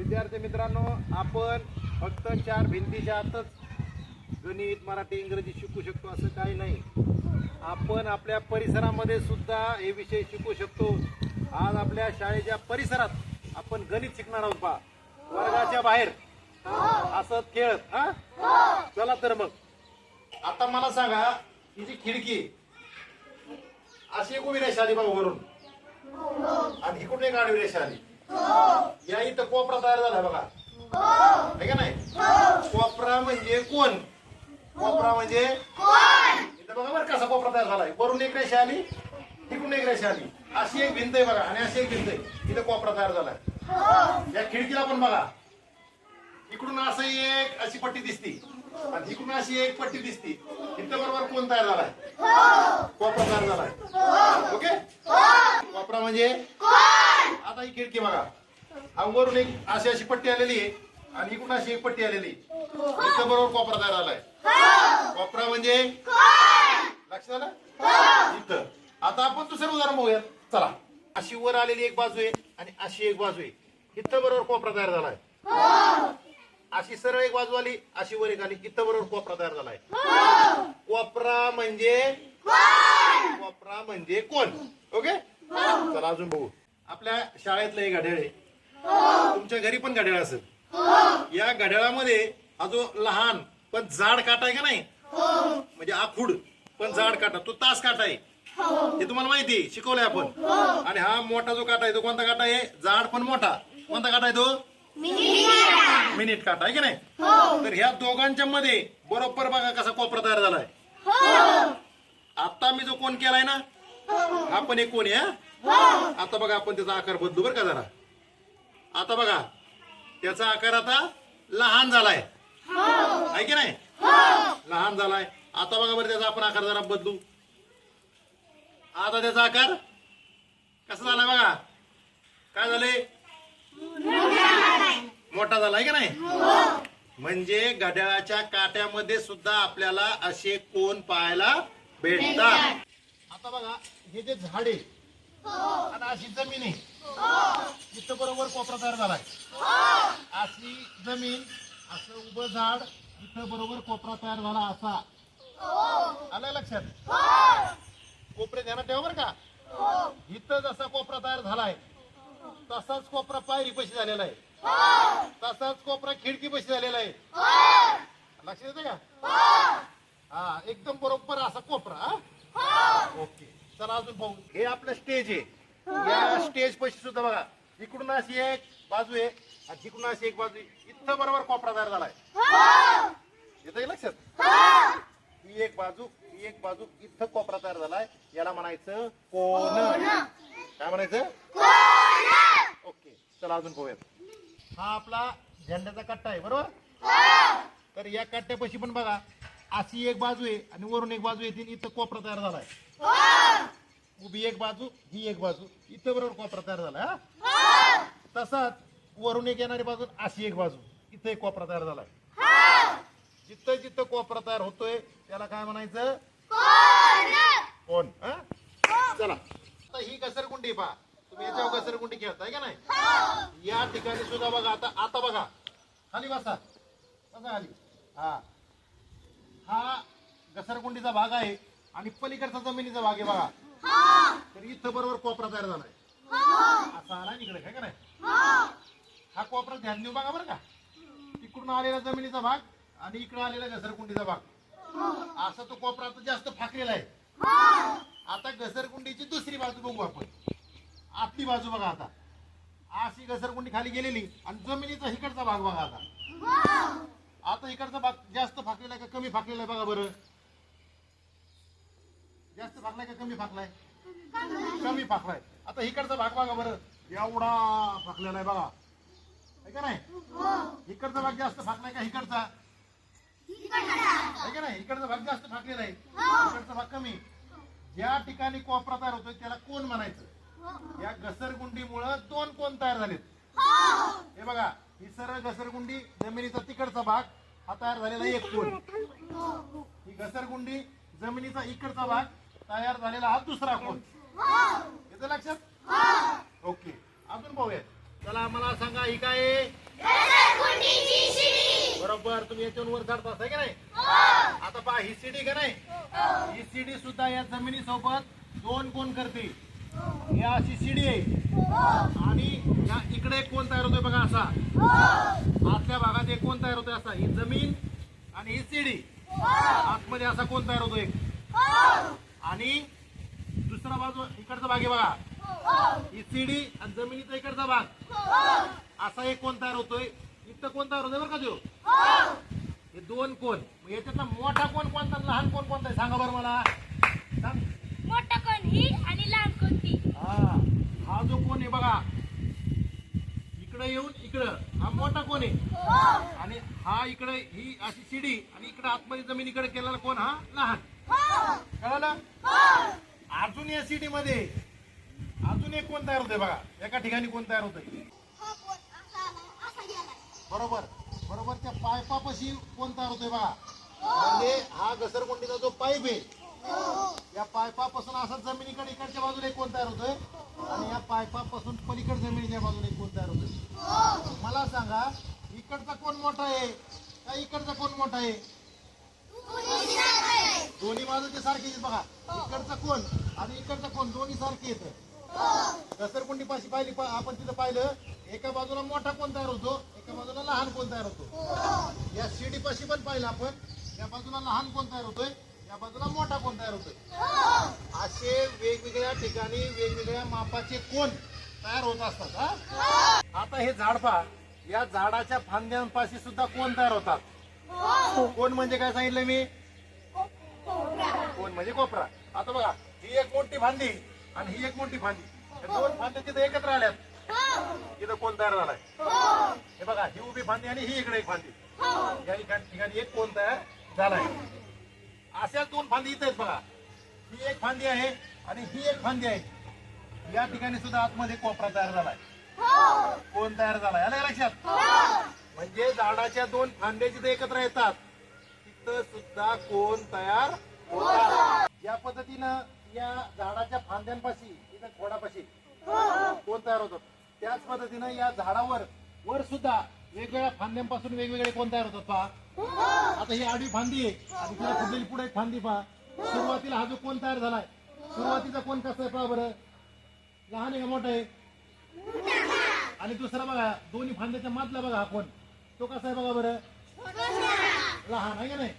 विद्यार्थी मित्रांनो आपण फक्त चार भिंतीच्या आतच गणित मराठी इंग्रजी शिकू शकतो असं काही नाही. आपण आपल्या परिसरामध्ये सुद्धा हे विषय शिकू शकतो. आज आपल्या शाळेच्या परिसरात आपण गणित शिकणार आहोत पा वर्गाच्या बाहेर. असं खेळत हा? चला तर मग. आता मला सांगा ही जी खिडकी अशी एक उभी रेषा आली बाबा वरून. आणि इकडून एक आडवी रेषा आली? या इथं कोपरा तयार झाला बघा. आहे का नाही? कोपरा म्हणजे कोण? कोपरा म्हणजे इथं बघा बरं कसा कोपरा तयार झालाय. वरून एक रेषा आली तिकडून एक रेषा आली. अशी एक भिंत आहे बघा आणि अशी एक भिंत आहे. इथं कोपरा तयार झालाय. या खिडकीला पण बघा. इकडून असं एक अशी पट्टी दिसती. आणि इकडून अशी एक पट्टी दिसती इथं बरोबर कोण तयार झालाय? कोपरा तयार झालाय. ओके? कोपरा म्हणजे? आता ही खिडकी बघा. हा वरून एक अशी अशी पट्टी आलेली आहे आणि इकडून अशी एक पट्टी आलेली. इथं बरोबर कोपरा तयार झालाय. कोपरा म्हणजे? लक्षात आलं? इथं. आता आपण दुसरं उदाहरण बघूयात. चला. अशी वर आलेली एक बाजू आहे आणि अशी एक बाजू आहे. इथं बरोबर कोपरा तयार झालाय. अशी सरळ एक बाजू आली अशी वर एक आली. इथं बरोबर कोपरा तयार झालाय. कोपरा म्हणजे? कोपरा म्हणजे कोण? ओके? चला अजून बघू. आपल्या शाळेतलं एक घड्याळ आहे. तुमच्या घरी पण घड्याळ असेल. या घड्याळामध्ये हा जो लहान पण जाड काटा आहे का नाही? म्हणजे आखूड पण जाड काटा तो तास काटा आहे. हे. तुम्हाला माहिती शिकवलंय आपण. आणि हा मोठा जो काटा आहे तो कोणता काटा आहे? जाड पण मोठा. कोणता काटा आहे तो? मिनिट काटा आहे की नाही? तर ह्या दोघांच्या मध्ये बरोबर बघा कसा कोपरा तयार झालाय. आता मी जो कोण केलाय ना हा पण एक कोण आहे हा? आता बघा आपण त्याचा आकार बदलू बरं का जरा. आता बघा त्याचा आकार आता लहान झालाय. आहे की नाही? लहान झालाय. आता बघा बरं त्याचा आपण आकार जरा बदलू. आता त्याचा आकार कसा झालाय बघा? काय झालंय. मोठा झालाय की नाही? म्हणजे घड्याळाच्या काट्यामध्ये सुद्धा आपल्याला असे कोण पाहायला भेटतात. आता बघा हे जे झाड आहे आणि अशी जमीन आहे. इथं बरोबर कोपरा तयार झालाय. अशी जमीन असं उभं झाड इथं बरोबर कोपरा तयार झाला असा. आलाय लक्षात? कोपरे ध्यानात ठेवा बरं का. इथं जसा कोपरा तयार झालाय तसाच कोपरा पायरी पैसे झालेला आहे. तसाच कोपरा खिडकी पैसे झालेला आहे. लक्षात येतं का? हा. एकदम बरोबर असा कोपरा हा? ओके. चला अजून पाहू. हे आपलं स्टेज आहे. या स्टेज पैसे सुद्धा बघा. इकडून अशी एक बाजू आहे आणि तिकडून अशी एक बाजू आहे. इथं बरोबर कोपरा तयार झालाय. येतं का लक्षात? ही. एक बाजू ही एक बाजू इथं कोपरा तयार झालाय. याला म्हणायचं कोण? काय म्हणायचं? ओके. चला अजून पाहूयात. हा आपला झेंड्याचा कट्टा आहे बरोबर? तर या कट्ट्यापाशी पण बघा अशी एक बाजू आहे आणि वरून एक बाजू येते इथं कोपरा तयार झालाय. उभी एक बाजू ही एक बाजू. इथं बरोबर कोपरा तयार झालाय हा? तसाच वरून एक येणारी बाजू अशी एक बाजू. इथं एक कोपरा तयार झालाय. जिथं जिथं कोपरा तयार होतोय त्याला काय म्हणायचं? कोण हा? चला. आता ही घसरगुंडी पहा. याच्यावर घसरगुंडी खेळताय का नाही? या ठिकाणी सुद्धा बघा आता आता बघा. खाली बसा. बसा खाली. हा. हा घसरगुंडीचा भाग आहे आणि पलीकडचा जमिनीचा भाग आहे बघा. तर इथं बरोबर कोपरा तयार झालाय असा आला इकडे काय का नाही? हा. कोपरा ध्यान देऊ बघा बरं का. तिकडून आलेला जमिनीचा भाग आणि इकडे आलेला घसरकुंडीचा भाग. असा तो कोपरा आता जास्त फाकलेला आहे. आता घसरकुंडीची दुसरी बाजू बघू आपण. आतली बाजू बघा आता. अशी घसरकुंडी खाली गेलेली आणि जमिनीचा इकडचा भाग बघा आता. आता इकडचा भाग जास्त फाकलेला आहे का कमी फाकलेला आहे बघा बरं. जास्त फाकलाय का कमी फाकलाय? कमी फाकलाय. आता इकडचा भाग बघा बरं. एवढा फाकलेला आहे बघा. आहे का नाही? इकडचा भाग जास्त फाकलाय का इकडचा? आहे का नाही? इकडचा भाग जास्त फाकलेला आहे. इकडचा भाग कमी. ज्या ठिकाणी कोपरा तयार होतोय त्याला कोण म्हणायचं? या घसरगुंडीमुळं दोन कोण तयार झालेत? हे! बघा ही सरळ घसरगुंडी जमिनीचा तिकडचा भाग हा तयार झालेला एक कोण ही घसरगुंडी जमिनीचा इकडचा भाग तयार झालेला हा दुसरा कोण येतं लक्षात? ओके अजून पाहूयात. चला मला सांगा ही काय? आहे? बरोबर तुम्ही याच्यावर वर चढता आहे का नाही? आता पहा ही सीडी का नाही? ही! सीडी सुद्धा या जमिनीसोबत दोन कोण करते ही अशी शिडी आहे. आणि या इकडे कोण तयार होतोय बघा असा. आतल्या भागात एक कोण तयार होतोय असा. ही जमीन आणि ही शिडी. आतमध्ये असा कोण तयार होतोय आणि दुसरा बाजू इकडचा भाग आहे बघा. ही शिडी आणि जमिनीचा इकडचा भाग. असा एक कोण तयार होतोय. इथं कोण तयार होतोय बरं का देऊ हे दोन कोण. याच्यातला मोठा कोण कोणता लहान कोण कोणता आहे? सांगा बरं मला सांग मोठा कोण ही आणि लहान कोण ती हा हा जो कोण आहे बघा. इकडे येऊन इकडं. हा मोठा कोण आहे? आणि हा इकडे ही अशी शिडी आणि इकडे आतमध्ये जमिनीकडे केलेला कोण? हा लहान. कळालं? अजून या सिटी मध्ये अजून एक कोण तयार होतंय बघा. एका ठिकाणी कोण तयार होतंय? बरोबर. बरोबर त्या पायपापाशी कोण तयार होतोय बघा? म्हणजे हा घसरगुंडीचा जो पाईप आहे या पायपापासून असा जमिनीकडे इकडच्या बाजूला एक कोण तयार होतोय? आणि या पायपापासून पलीकडे जमिनीच्या बाजूला कोण तयार होतोय मला सांगा इकडचा कोण मोठा आहे? का इकडचा कोण मोठा आहे? दोन्ही बाजूचे सारखे बघा. इकडचा कोण आणि इकडचा कोण दोन्ही सारखे येत घसरकुंडी पाशी पाहिली आपण तिथं पाहिलं एका बाजूला मोठा कोण तयार होतो? एका बाजूला लहान कोण तयार होतो? या शिडी पाशी पण पाहिलं आपण या बाजूला लहान कोण तयार होतोय? या बाजूला मोठा कोण तयार होतोय? असे वेगवेगळ्या ठिकाणी वेगवेगळ्या मापाचे कोण तयार होत असतात हा? आता हे झाड पहा. या झाडाच्या फांद्यांपाशी सुद्धा कोण तयार होतात? कोण म्हणजे काय सांगितलं मी? कोण म्हणजे कोपरा. आता बघा ही एक मोठी फांदी आणि ही एक मोठी फांदी. दोन फांद्या तिथे एकत्र आल्यात. तिथं कोण तयार झालाय? हे. बघा ही उभी फांदी आणि ही इकडे एक फांदी. या ठिकाणी एक कोण तयार झालाय? अशा दोन फांदी इथे आहेत बघा. ही एक फांदी आहे आणि ही एक फांदी आहे. या ठिकाणी सुद्धा आतमध्ये कोपरा तयार झालाय. कोण तयार झालाय? आलं लक्षात? म्हणजे झाडाच्या दोन फांद्या जिथे एकत्र येतात तिथं सुद्धा कोण तयार होतात. या पद्धतीनं या झाडाच्या फांद्यांपाशी इथं खोडापाशी कोण तयार होतात? त्याच पद्धतीनं या झाडावर वर सुद्धा वेगवेगळ्या फांद्यांपासून वेगवेगळे कोण तयार होतात पहा. आता ही आडवी फांदी आहे. आणि तिला फुटलेली पुढे एक फांदी पहा. सुरुवातीला हा जो कोण तयार झालाय सुरुवातीचा कोण कसा आहे पहा बरं? लहान आहे का मोठा आहे? आणि दुसरा बघा दोन्ही फांद्याच्या मातला बघा हा कोण. तो कसा आहे बघा बरं? लहान आहे का नाही?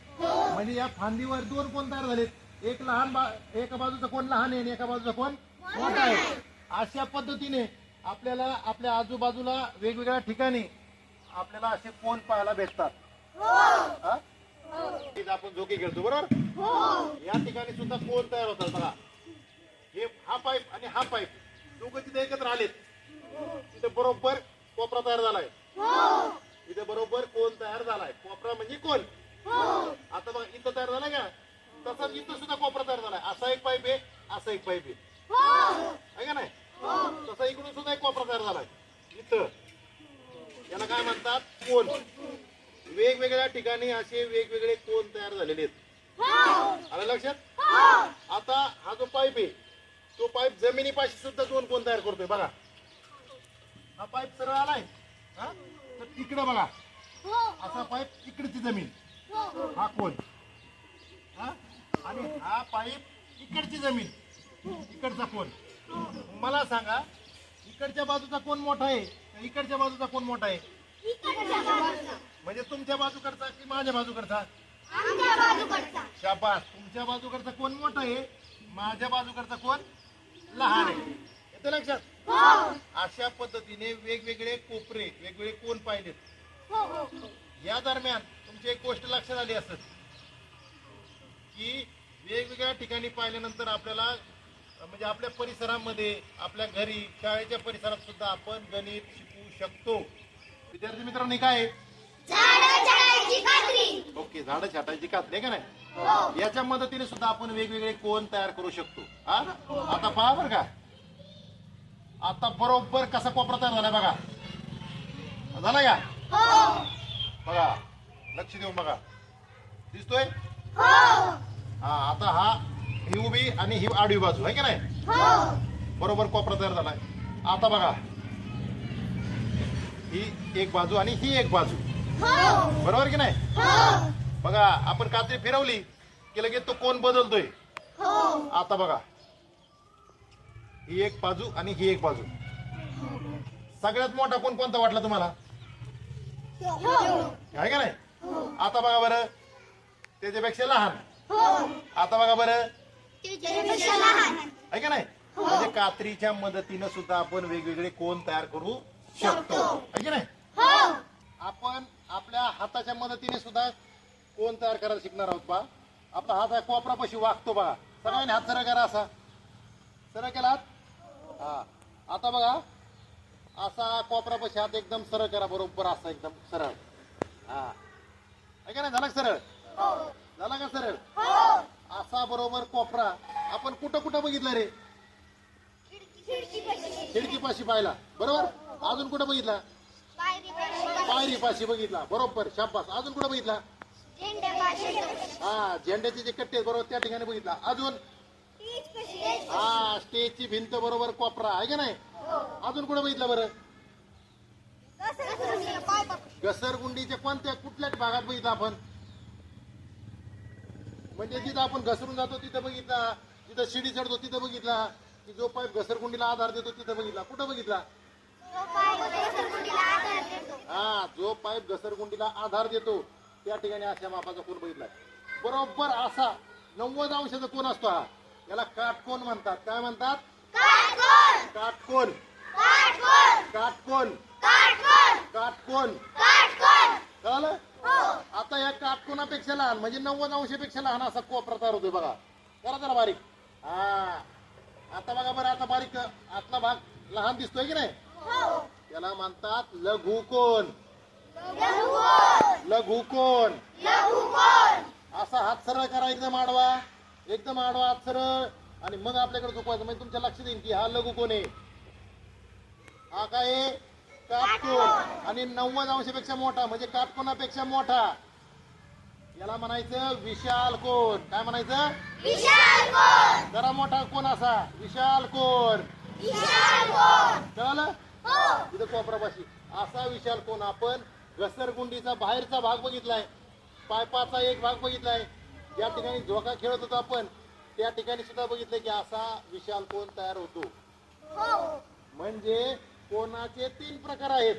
म्हणजे या फांदीवर दोन कोण तयार झालेत. एक लहान बा एका बाजूचा कोण लहान आहे आणि एका बाजूचा कोण मोठा आहे. अशा पद्धतीने आपल्याला आपल्या आजूबाजूला वेगवेगळ्या ठिकाणी आपल्याला असे कोण पाहायला भेटतात? हा? आपण झोके खेळतो बरोबर? या ठिकाणी सुद्धा कोण तयार होतात बघा. हे हा पाईप आणि हा पाईप. दोघं तिथे एकत्र आलेत. तिथे बरोबर कोपरा तयार झालाय. इथे बरोबर कोण तयार झालाय? कोपरा म्हणजे कोण? आता बघा इथं तयार झालाय का? तसाच इथं सुद्धा कोपरा तयार झालाय. असा एक पाईप आहे असा एक पाईप आहे. आहे का नाही? तसा इकडून सुद्धा एक कोपरा तयार झालाय. इथं. याला काय म्हणतात? कोण? वेगवेगळ्या ठिकाणी असे वेगवेगळे कोण तयार झालेले आहेत. आलं लक्षात? आता हा जो पाईप आहे तो पाईप जमिनीपाशी सुद्धा दोन कोण तयार करतोय? बघा. हा पाईप सरळ आलाय हा? तर तिकडं बघा. असा पाईप इकडची जमीन. हा. कोण? हा? आणि हा पाईप इकडची जमीन. इकडचा कोण? मला सांगा इकडच्या बाजूचा कोण मोठा आहे? का इकडच्या बाजूचा कोण मोठा आहे? म्हणजे तुमच्या बाजूकडचा की माझ्या बाजूकडचा? शाबास. तुमच्या बाजूकडचा कोण मोठा आहे? माझ्या बाजूकडचा कोण लहान आहे? येतं लक्षात? अशा पद्धतीने वेगवेगळे कोपरे वेगवेगळे कोण पाहिलेत? या दरम्यान तुमची एक गोष्ट लक्षात आली असत की वेगवेगळ्या ठिकाणी पाहिल्यानंतर आपल्याला म्हणजे आपल्या परिसरामध्ये आपल्या घरी शाळेच्या परिसरात सुद्धा आपण गणित शिकू शकतो. विद्यार्थी मित्रांनी काय? ओके झाडं छाटायची खात्री आहे का नाही? याच्या मदतीने सुद्धा आपण वेगवेगळे कोण तयार करू शकतो. हा आता पहा बरं का. आता बरोबर कसा कोपरा तयार झालाय बघा. झालाय का बघा लक्ष देऊन बघा. दिसतोय? हा आता हा ही उभी आणि ही आडवी बाजू आहे का नाही? बरोबर कोपरा तयार झालाय. आता बघा. ही एक बाजू आणि ही एक बाजू. बरोबर की नाही? बघा आपण कात्री फिरवली की लगेच तो कोण बदलतोय? आता बघा. ही एक बाजू आणि ही एक बाजू. सगळ्यात मोठा कोण कोणता वाटला तुम्हाला? आहे का नाही? आता बघा बरं. त्याच्यापेक्षा लहान. आता बघा बरं. आहे का नाही? म्हणजे कात्रीच्या मदतीनं सुद्धा आपण वेगवेगळे कोण तयार करू शकतो. आहे की नाही? आपण आपल्या हाताच्या मदतीने सुद्धा कोण तयार करायला शिकणार आहोत पा आपला हात आहे कोपरापाशी वागतो बघा सगळ्यांनी हात सरळ करा असा. सरळ केला हात हा. आता बघा. असा कोपरापाशी हात एकदम सरळ करा. बरोबर असा एकदम सरळ. हा. आहे का नाही? झाला सरळ? झाला का सरळ? असा बरोबर कोपरा. आपण कुठं कुठं बघितलं रे? खिडकीपाशी पाहिला. बरोबर? अजून कुठं बघितला? पायरीपाशी बघितला. बरोबर शाबास. अजून कुठं बघितला? हा झेंड्याचे जे कट्टे बरोबर त्या ठिकाणी बघितला. अजून? हा स्टेजची भिंत बरोबर कोपरा. आहे का नाही? अजून कुठं बघितलं बरं? घसरगुंडीच्या कोणत्या कुठल्याच भागात बघितलं आपण? म्हणजे जिथं आपण घसरून जातो तिथं बघितला. जिथं शिडी चढतो तिथं बघितला. की जो पाईप घसरगुंडीला आधार देतो तिथं बघितला. कुठं बघितला? हा जो पाईप घसरगुंडीला आधार देतो त्या ठिकाणी अशा मापाचा कोण बघितला? बरोबर असा नव्वद अंशाचा कोण असतो हा? याला काटकोन म्हणतात. काय म्हणतात? काटकोन. काटकोन. काटकोन. कळलं? आता या काटकोनापेक्षा लहान म्हणजे नव्वद अंशापेक्षा लहान असा कोपरा तयार होतोय बघा. करा जरा बारीक. हा. आता बघा बरं आता बारीक आतला भाग लहान दिसतोय की नाही? त्याला म्हणतात लघुकोन लघुकोन असा हात सरळ करा एकदम आडवा. एकदम आडवा हात सरळ. आणि मग आपल्याकडे झुकवायचं. म्हणजे तुमच्या लक्षात येईल की हा लघुकोन आहे? हा काय आहे? काटकोन आणि नव्वद अंशापेक्षा मोठा म्हणजे काटकोनापेक्षा मोठा. याला म्हणायचं विशाल कोण. काय म्हणायचं? जरा मोठा कोण असा? विशाल कोण. कळलं? तिथं कोपरापाशी असा विशाल कोण आपण घसरगुंडीचा बाहेरचा भाग बघितलाय. पायपाचा एक भाग बघितलाय. ज्या ठिकाणी झोका खेळत होतो आपण त्या ठिकाणी सुद्धा बघितलंय की असा विशाल कोण तयार होतो. म्हणजे कोणाचे तीन प्रकार आहेत?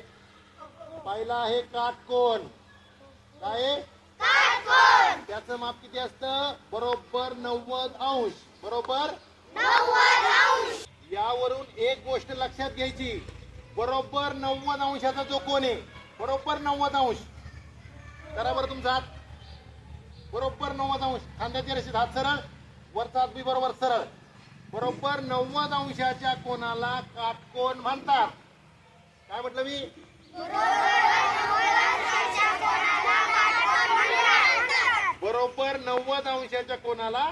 पहिला आहे काटकोन. काय आहे? त्याचं माप किती असतं? बरोबर नव्वद अंश. बरोबर? यावरून एक गोष्ट लक्षात घ्यायची. बरोबर नव्वद अंशाचा जो कोण आहे बरोबर नव्वद अंश. करा बरं तुमचा हात. बरोबर नव्वद अंश. खांद्याच्या रेषेत हात सरळ वरचा हात बी बरोबर सरळ. बरोबर नव्वद अंशाच्या कोणाला काटकोन म्हणतात? काय म्हटलं मी? बरोबर नव्वद अंशाच्या कोणाला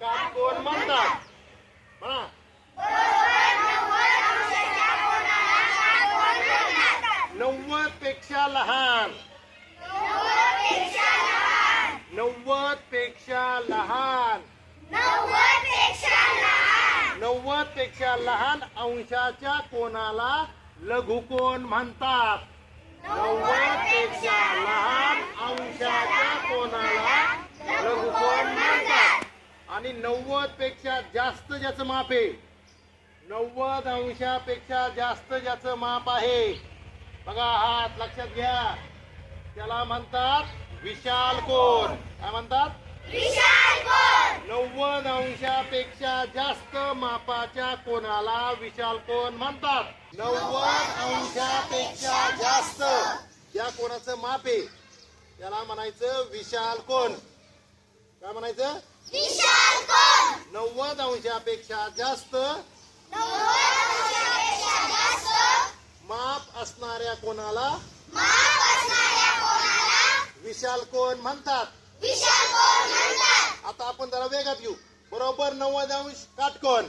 काटकोन म्हणतात. म्हणा. नव्वदपेक्षा लहान. नव्वदपेक्षा लहान. नव्वदपेक्षा लहान अंशाच्या कोणाला लघुकोन म्हणतात. नव्वदपेक्षा लहान अंशाच्या कोणाला लघुकोन म्हणतात? आणि नव्वदपेक्षा जास्त ज्याचं माप आहे? नव्वद अंशापेक्षा जास्त ज्याचं माप आहे? बघा हात लक्षात घ्या. त्याला म्हणतात विशाल कोण. काय म्हणतात? नव्वद अंशापेक्षा जास्त मापाच्या कोणाला विशाल कोण म्हणतात? नव्वद अंशापेक्षा जास्त. ज्या कोणाचं माप आहे? त्याला म्हणायचं विशाल कोण. काय म्हणायचं? नव्वद अंशापेक्षा जास्त माप असणाऱ्या कोणाला? विशाल कोण म्हणतात? आता आपण जरा वेगात घेऊ. बरोबर नव्वद अंश काटकोन.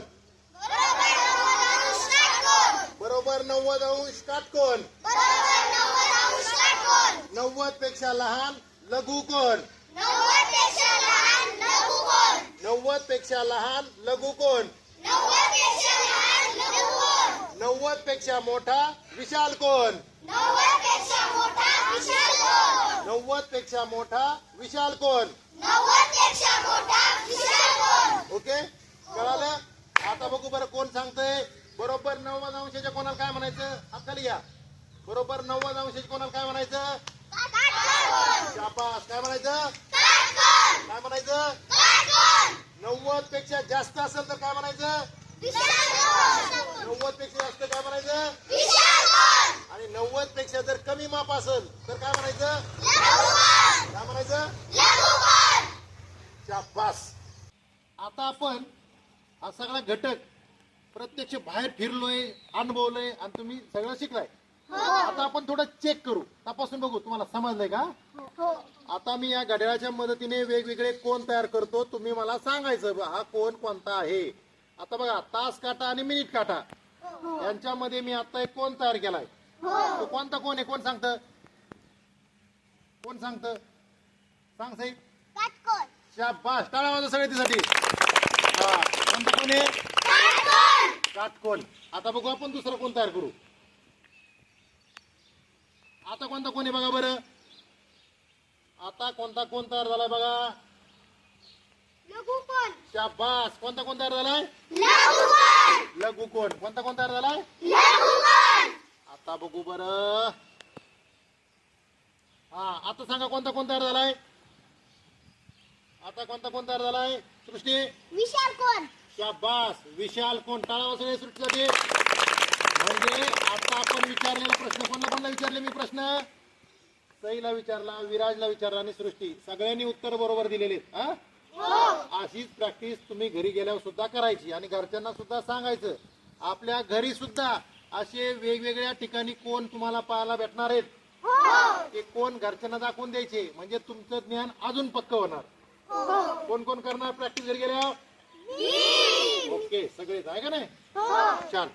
बरोबर नव्वद अंश काटकोन. नव्वदपेक्षा लहान लघु कोण नव्वदपेक्षा लहान लघु कोण नव्वदपेक्षा मोठा विशाल कोण नव्वदपेक्षा मोठा विशाल कोण नव्वदपेक्षा मोठा विशाल कोण? ओके? कळालं? आता बघू बरं कोण सांगतंय. बरोबर नव्वद अंशाच्या कोणाला काय म्हणायचं? खाली या बरोबर नव्वद अंशाच्या कोणाला काय म्हणायचं? शाबास. काय म्हणायचं? काय म्हणायचं? नव्वदपेक्षा जास्त असेल तर काय म्हणायचं? नव्वदपेक्षा जास्त काय म्हणायचं? आणि नव्वदपेक्षा जर कमी माप असेल तर काय म्हणायचं? काय म्हणायचं? शाबास! आता आपण हा सगळा घटक प्रत्यक्ष बाहेर फिरलोय अनुभवलोय आणि तुम्ही सगळं शिकलाय. आता आपण थोडं चेक करू. तपासून बघू तुम्हाला समजलंय का? आता मी या घड्याळाच्या मदतीने वेगवेगळे कोण तयार करतो तुम्ही मला सांगायचं हा कोण कोणता आहे? आता बघा तास काटा आणि मिनिट काटा. यांच्यामध्ये मी आता एक कोण तयार केलाय? तो कोणता कोण आहे? कोण सांगत? कोण सांगत? सांग साहेब. शाबास. टाळा वाजवा सगळे त्यासाठी हा. कोणता कोण आहे? काटकोण आता बघू आपण दुसरा कोण तयार करू. आता कोणता कोण आहे बघा बरं? आता कोणता कोण तयार झालाय बघा? शाबास. कोणता कोण तयार झालाय? लघु कोण कोणता कोण तयार झालाय? आता बघू बरं. हा आता सांगा कोणता कोण तयार झालाय? आता कोणता कोण तयार झालाय? सृष्टी? विशाल कोण? शाबास. विशाल कोण? टाळा सगळे सृष्टीसाठी. म्हणजे आता आपण विचारलेला प्रश्न कोणला कोणला विचारले मी प्रश्न? सईला विचारला विराजला विचारला आणि सृष्टी. सगळ्यांनी उत्तर बरोबर दिलेले हा. अशीच प्रॅक्टिस तुम्ही घरी गेल्यावर सुद्धा करायची आणि घरच्यांना सुद्धा सांगायचं. आपल्या घरी सुद्धा असे वेगवेगळ्या ठिकाणी कोण तुम्हाला पाहायला भेटणार आहेत? ते कोण घरच्यांना दाखवून द्यायचे? म्हणजे तुमचं ज्ञान अजून पक्क होणार. कोण कोण करणार प्रॅक्टिस घरी गेल्यावर? ओके सगळेच. आहे का नाही? छान.